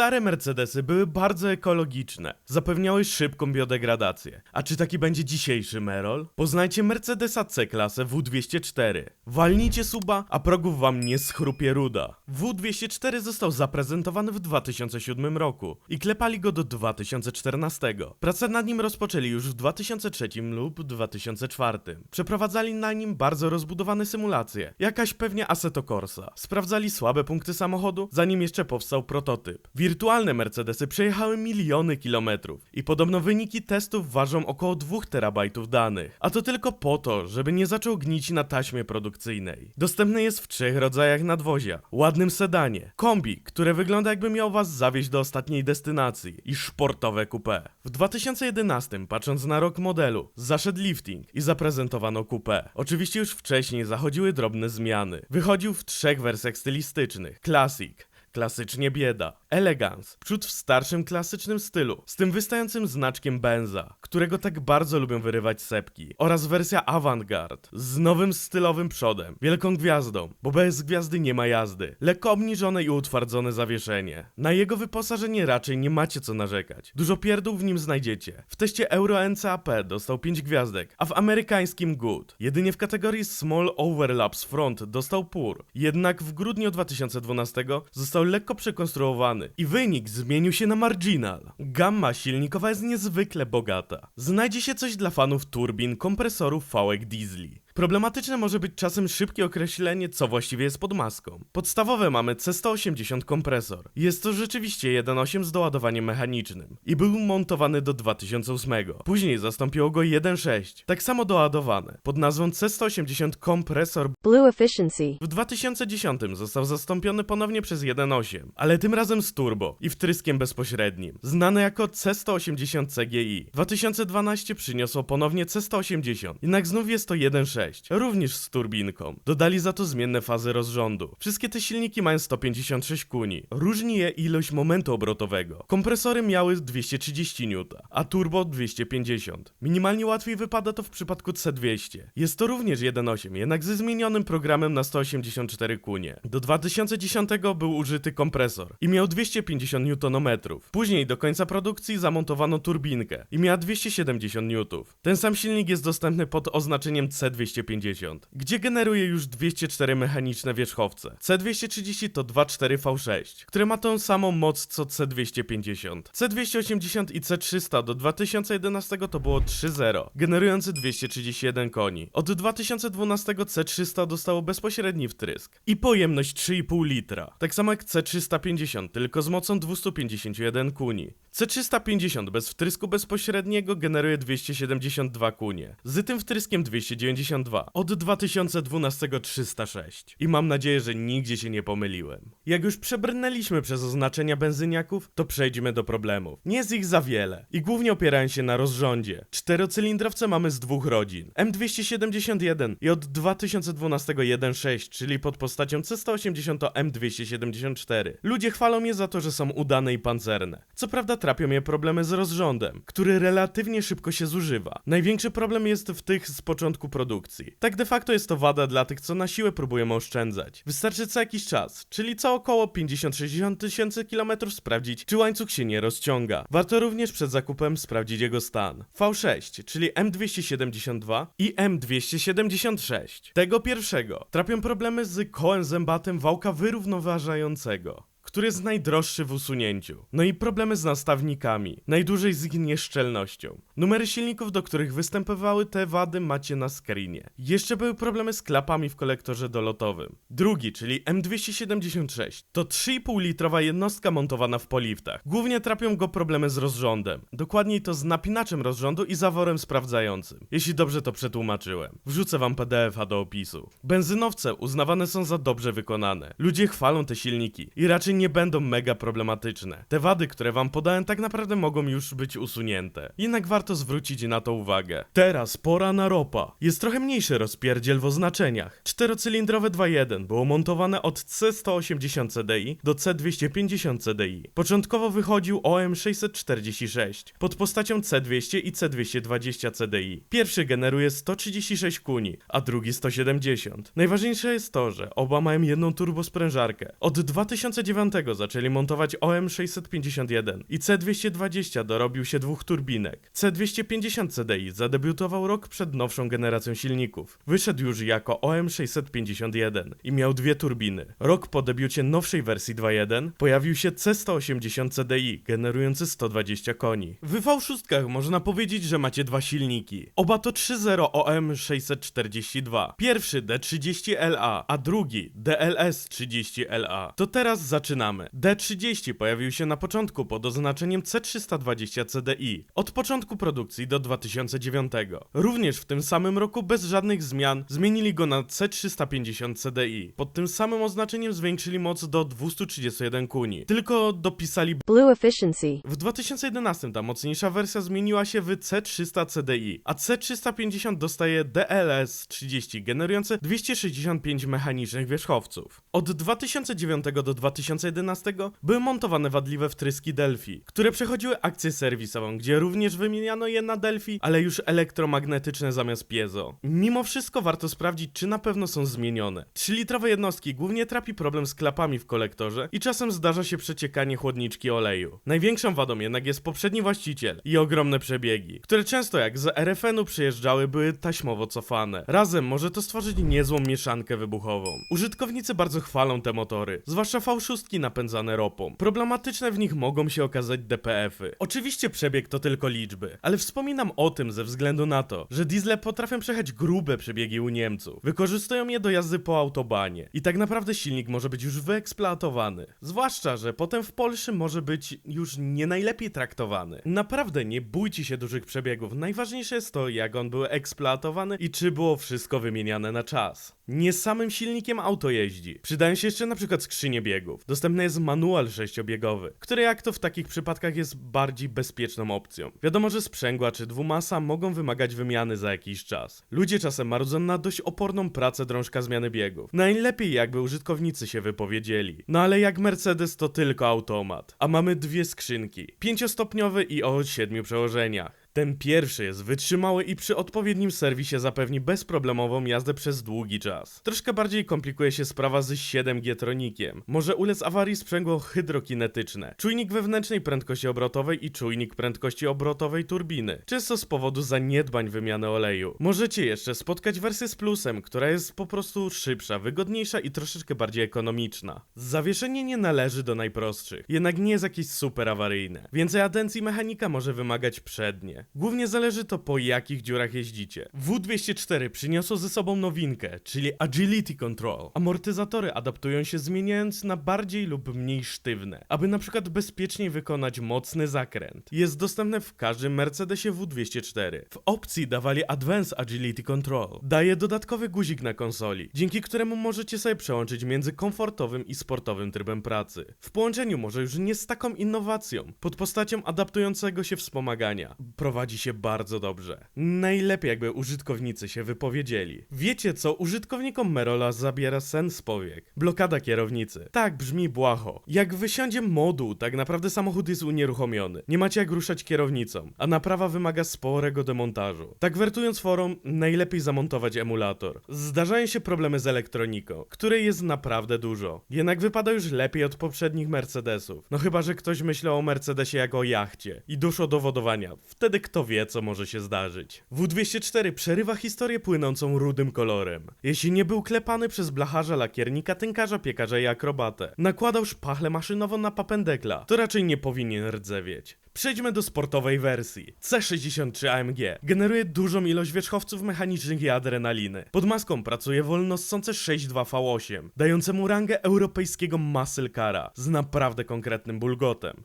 Stare Mercedesy były bardzo ekologiczne, zapewniały szybką biodegradację. A czy taki będzie dzisiejszy Merol? Poznajcie Mercedesa C-klasę W204. Walnijcie suba, a progów wam nie schrupie ruda. W204 został zaprezentowany w 2007 roku i klepali go do 2014. Pracę nad nim rozpoczęli już w 2003 lub 2004. Przeprowadzali na nim bardzo rozbudowane symulacje, jakaś pewnie Assetto Corsa. Sprawdzali słabe punkty samochodu, zanim jeszcze powstał prototyp. Wirtualne Mercedesy przejechały miliony kilometrów i podobno wyniki testów ważą około 2 terabajtów danych. A to tylko po to, żeby nie zaczął gnić na taśmie produkcyjnej. Dostępny jest w trzech rodzajach nadwozia. Ładnym sedanie, kombi, które wygląda jakby miał was zawieźć do ostatniej destynacji i szportowe coupé. W 2011, patrząc na rok modelu, zaszedł lifting i zaprezentowano coupé. Oczywiście już wcześniej zachodziły drobne zmiany. Wychodził w trzech wersjach stylistycznych. Classic, klasycznie bieda. Elegance, przód w starszym klasycznym stylu, z tym wystającym znaczkiem Benza, którego tak bardzo lubią wyrywać sepki. Oraz wersja Avantgarde, z nowym stylowym przodem, wielką gwiazdą, bo bez gwiazdy nie ma jazdy. Lekko obniżone i utwardzone zawieszenie. Na jego wyposażenie raczej nie macie co narzekać. Dużo pierdół w nim znajdziecie. W teście Euro NCAP dostał 5 gwiazdek, a w amerykańskim Good. Jedynie w kategorii Small Overlaps Front dostał PUR. Jednak w grudniu 2012 został lekko przekonstruowany i wynik zmienił się na marginal. Gamma silnikowa jest niezwykle bogata. Znajdzie się coś dla fanów turbin, kompresorów, fałek diesli. Problematyczne może być czasem szybkie określenie, co właściwie jest pod maską. Podstawowe mamy C180 kompresor. Jest to rzeczywiście 1.8 z doładowaniem mechanicznym i był montowany do 2008. Później zastąpiło go 1.6, tak samo doładowane, pod nazwą C180 kompresor Blue efficiency. w 2010 został zastąpiony ponownie przez 1.8, ale tym razem z turbo i wtryskiem bezpośrednim, znane jako C180 CGI. 2012 przyniosło ponownie C180, jednak znów jest to 1.6, również z turbinką. Dodali za to zmienne fazy rozrządu. Wszystkie te silniki mają 156 koni. Różni je ilość momentu obrotowego. Kompresory miały 230 N, a turbo 250. Minimalnie łatwiej wypada to w przypadku C200. Jest to również 1.8, jednak ze zmienionym programem na 184 kunie. Do 2010 był użyty kompresor i miał 250 Nm. Później do końca produkcji zamontowano turbinkę i miała 270 N. Ten sam silnik jest dostępny pod oznaczeniem C250, gdzie generuje już 204 mechaniczne wierzchowce. C230 to 2.4 V6, które ma tą samą moc co C250. C280 i C300 do 2011 to było 3.0, generujący 231 koni. Od 2012 C300 dostało bezpośredni wtrysk i pojemność 3,5 litra. Tak samo jak C350, tylko z mocą 251 kuni. C350 bez wtrysku bezpośredniego generuje 272 kunie. Z tym wtryskiem 292. Od 2012 306. I mam nadzieję, że nigdzie się nie pomyliłem. Jak już przebrnęliśmy przez oznaczenia benzyniaków, to przejdźmy do problemów. Nie jest ich za wiele i głównie opierają się na rozrządzie. Czterocylindrowce mamy z dwóch rodzin. M271 i od 2012 1.6, czyli pod postacią C180 to M274. Ludzie chwalą je za to, że są udane i pancerne. Co prawda trapią je problemy z rozrządem, który relatywnie szybko się zużywa. Największy problem jest w tych z początku produkcji. Tak de facto jest to wada dla tych, co na siłę próbują oszczędzać. Wystarczy co jakiś czas, czyli co około 50-60 tysięcy kilometrów sprawdzić, czy łańcuch się nie rozciąga. Warto również przed zakupem sprawdzić jego stan. V6, czyli M272 i M276. Tego pierwszego trapią problemy z kołem zębatym wałka wyrównoważającego który jest najdroższy w usunięciu. No i problemy z nastawnikami, najdłużej z ich nieszczelnością. Numery silników, do których występowały te wady macie na screenie. Jeszcze były problemy z klapami w kolektorze dolotowym. Drugi, czyli M276, to 3,5 litrowa jednostka montowana w poliftach. Głównie trapią go problemy z rozrządem. Dokładniej to z napinaczem rozrządu i zaworem sprawdzającym. Jeśli dobrze to przetłumaczyłem. Wrzucę wam PDF-a do opisu. Benzynowce uznawane są za dobrze wykonane. Ludzie chwalą te silniki i raczej nie będą mega problematyczne. Te wady, które wam podałem, tak naprawdę mogą już być usunięte. Jednak warto zwrócić na to uwagę. Teraz pora na ropa. Jest trochę mniejszy rozpierdziel w oznaczeniach. Czterocylindrowe 2.1 było montowane od C180 CDI do C250 CDI. Początkowo wychodził OM646 pod postacią C200 i C220 CDI. Pierwszy generuje 136 kuni, a drugi 170. Najważniejsze jest to, że oba mają jedną turbosprężarkę. Od 2009 zaczęli montować OM651 i C220 dorobił się dwóch turbinek. C250 CDI zadebiutował rok przed nowszą generacją silników. Wyszedł już jako OM651 i miał dwie turbiny. Rok po debiucie nowszej wersji 2.1 pojawił się C180 CDI, generujący 120 koni. W V6 można powiedzieć, że macie dwa silniki. Oba to 3.0 OM642. Pierwszy D30LA, a drugi DLS30LA. To teraz zaczynamy. D30 pojawił się na początku pod oznaczeniem C320 CDI. Od początku produkcji do 2009. Również w tym samym roku bez żadnych zmian zmienili go na C350 CDI. Pod tym samym oznaczeniem zwiększyli moc do 231 koni. Tylko dopisali Blue efficiency. w 2011 ta mocniejsza wersja zmieniła się w C300 CDI, a C350 dostaje DLS 30 generujące 265 mechanicznych wierzchowców. Od 2009 do 2011 były montowane wadliwe wtryski Delphi, które przechodziły akcję serwisową, gdzie również wymieniano je na Delphi, ale już elektromagnetyczne zamiast piezo. Mimo wszystko warto sprawdzić, czy na pewno są zmienione. 3-litrowe jednostki głównie trapi problem z klapami w kolektorze i czasem zdarza się przeciekanie chłodniczki oleju. Największą wadą jednak jest poprzedni właściciel i ogromne przebiegi, które często jak z RFN-u przyjeżdżały były taśmowo cofane. Razem może to stworzyć niezłą mieszankę wybuchową. Użytkownicy bardzo chwalą te motory, zwłaszcza V6 napędzane ropą. Problematyczne w nich mogą się okazać DPF-y. Oczywiście przebieg to tylko liczby, ale wspominam o tym ze względu na to, że diesle potrafią przejechać grube przebiegi u Niemców. Wykorzystują je do jazdy po autobanie i tak naprawdę silnik może być już wyeksploatowany. Zwłaszcza, że potem w Polsce może być już nie najlepiej traktowany. Naprawdę nie bójcie się dużych przebiegów. Najważniejsze jest to, jak on był eksploatowany i czy było wszystko wymieniane na czas. Nie samym silnikiem auto jeździ. Przydają się jeszcze na przykład skrzynie biegów. Dostępny jest manual sześciobiegowy, który jak to w takich przypadkach jest bardziej bezpieczną opcją. Wiadomo, że sprzęgła czy dwumasa mogą wymagać wymiany za jakiś czas. Ludzie czasem marudzą na dość oporną pracę drążka zmiany biegów. Najlepiej jakby użytkownicy się wypowiedzieli. No ale jak Mercedes to tylko automat. A mamy dwie skrzynki. Pięciostopniowy i o siedmiu przełożeniach. Ten pierwszy jest wytrzymały i przy odpowiednim serwisie zapewni bezproblemową jazdę przez długi czas. Troszkę bardziej komplikuje się sprawa z 7G tronikiem. Może ulec awarii sprzęgło hydrokinetyczne, czujnik wewnętrznej prędkości obrotowej i czujnik prędkości obrotowej turbiny, często z powodu zaniedbań wymiany oleju. Możecie jeszcze spotkać wersję z plusem, która jest po prostu szybsza, wygodniejsza i troszeczkę bardziej ekonomiczna. Zawieszenie nie należy do najprostszych, jednak nie jest jakieś super awaryjne. Więcej atencji mechanika może wymagać przednie. Głównie zależy to po jakich dziurach jeździcie. W204 przyniosło ze sobą nowinkę, czyli Agility Control. Amortyzatory adaptują się zmieniając na bardziej lub mniej sztywne, aby na przykład bezpieczniej wykonać mocny zakręt. Jest dostępne w każdym Mercedesie W204. W opcji dawali Advanced Agility Control. Daje dodatkowy guzik na konsoli, dzięki któremu możecie sobie przełączyć między komfortowym i sportowym trybem pracy. W połączeniu może już nie z taką innowacją, pod postacią adaptującego się wspomagania. Prowadzi się bardzo dobrze. Najlepiej jakby użytkownicy się wypowiedzieli. Wiecie co użytkownikom Merola zabiera sens z powiek? Blokada kierownicy. Tak, brzmi błaho. Jak wysiądzie moduł, tak naprawdę samochód jest unieruchomiony. Nie macie jak ruszać kierownicą, a naprawa wymaga sporego demontażu. Tak wertując forum, najlepiej zamontować emulator. Zdarzają się problemy z elektroniką, której jest naprawdę dużo. Jednak wypada już lepiej od poprzednich Mercedesów. No chyba, że ktoś myślał o Mercedesie jako o jachcie i dużo dowodowania. Wtedy kto wie, co może się zdarzyć. W204 przerywa historię płynącą rudym kolorem. Jeśli nie był klepany przez blacharza, lakiernika, tynkarza, piekarza i akrobatę, nakładał szpachlę maszynową na papendekla, to raczej nie powinien rdzewieć. Przejdźmy do sportowej wersji. C63 AMG generuje dużą ilość wierzchowców mechanicznych i adrenaliny. Pod maską pracuje wolno ssące 6.2 V8, dające mu rangę europejskiego muscle cara z naprawdę konkretnym bulgotem.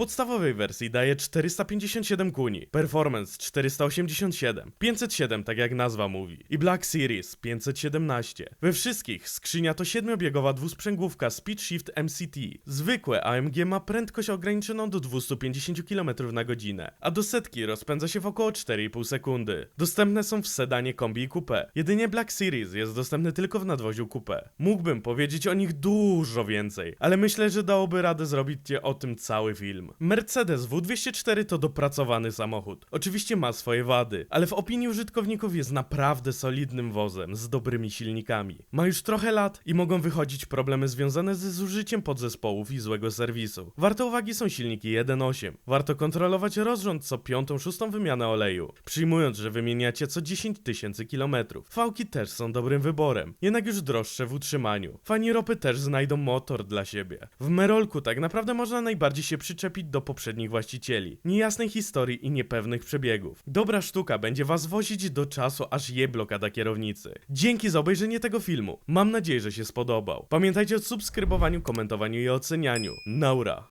Podstawowej wersji daje 457 koni, Performance 487, 507 tak jak nazwa mówi i Black Series 517. We wszystkich skrzynia to siedmiobiegowa dwusprzęgłówka Speed Shift MCT. Zwykłe AMG ma prędkość ograniczoną do 250 km na godzinę, a do setki rozpędza się w około 4,5 sekundy. Dostępne są w sedanie kombi i coupé. Jedynie Black Series jest dostępny tylko w nadwoziu coupé. Mógłbym powiedzieć o nich dużo więcej, ale myślę, że dałoby radę zrobić o tym cały film. Mercedes W204 to dopracowany samochód. Oczywiście ma swoje wady, ale w opinii użytkowników jest naprawdę solidnym wozem z dobrymi silnikami. Ma już trochę lat i mogą wychodzić problemy związane ze zużyciem podzespołów i złego serwisu. Warte uwagi są silniki 1.8. Warto kontrolować rozrząd co piątą, szóstą wymianę oleju, przyjmując, że wymieniacie co 10 tysięcy kilometrów. Fałki też są dobrym wyborem, jednak już droższe w utrzymaniu. Fani ropy też znajdą motor dla siebie. W Merolku tak naprawdę można najbardziej się przyczepić do poprzednich właścicieli, niejasnej historii i niepewnych przebiegów. Dobra sztuka będzie was wozić do czasu, aż je blokada kierownicy. Dzięki za obejrzenie tego filmu. Mam nadzieję, że się spodobał. Pamiętajcie o subskrybowaniu, komentowaniu i ocenianiu. Naura!